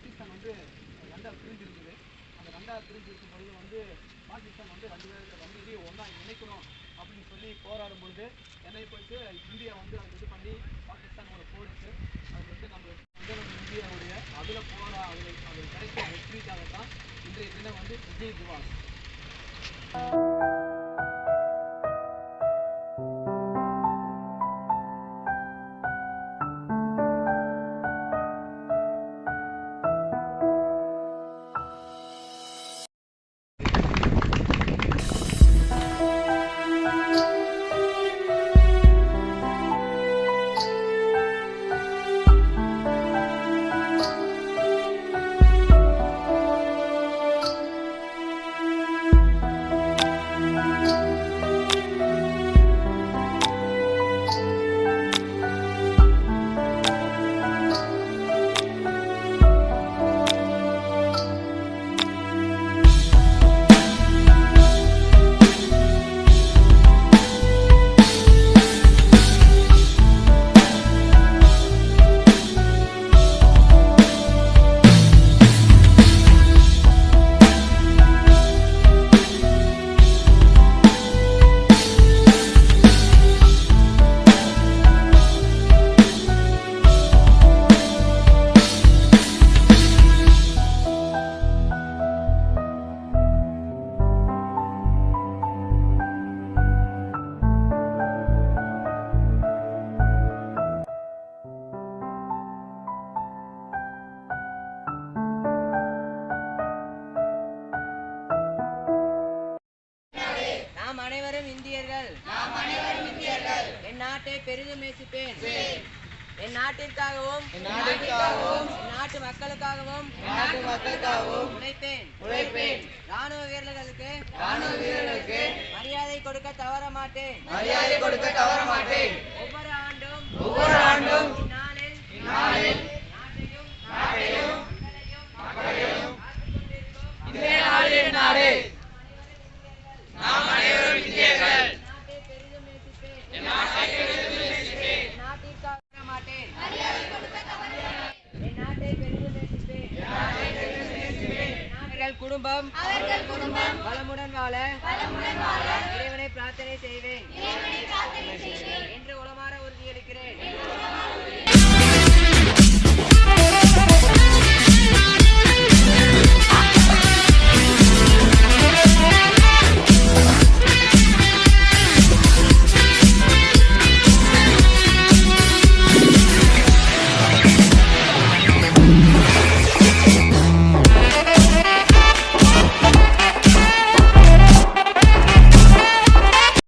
பாகிஸ்தான் வந்து ரெண்டாக பிரிஞ்சிருக்குது அந்த ரெண்டாக பிரிஞ்சிருக்கும் பொழுது வந்து பாகிஸ்தான் வந்து ரெண்டு பேருக்கு ரெண்டு ஒன்றா நினைக்கணும் அப்படின்னு சொல்லி போராடும் பொழுது என்னை போயிட்டு இந்தியா வந்து அதை இது பண்ணி பாகிஸ்தானோட போயிடுச்சு அது வந்து நம்ம வந்து நம்ம இந்தியாவுடைய அதில் போரா அதில் அதில் கிடைக்கும் வெற்றிக்காக தான் இன்றைய தினம் வந்து விஜய் திவாஸ். அனைவரும் இந்தியர்கள். என் நாட்டை பெரிதும் நேசிப்பேன் என் நாட்டிற்காகவும் என் நாட்டு மக்களுக்காகவும் உழைப்பேன். உழைப்பேன். ராணுவ வீரர்களுக்கு ராணுவ வீரர்களுக்கு மரியாதை கொடுக்க தவற மாட்டேன் மரியாதை கொடுக்க தவற மாட்டேன் குடும்பம். குடும்பம். வளமுடன் வாழ. இறைவனை பிரார்த்தனை செய்வேன். என்று உளமாற உறுதியளிக்கிறேன்.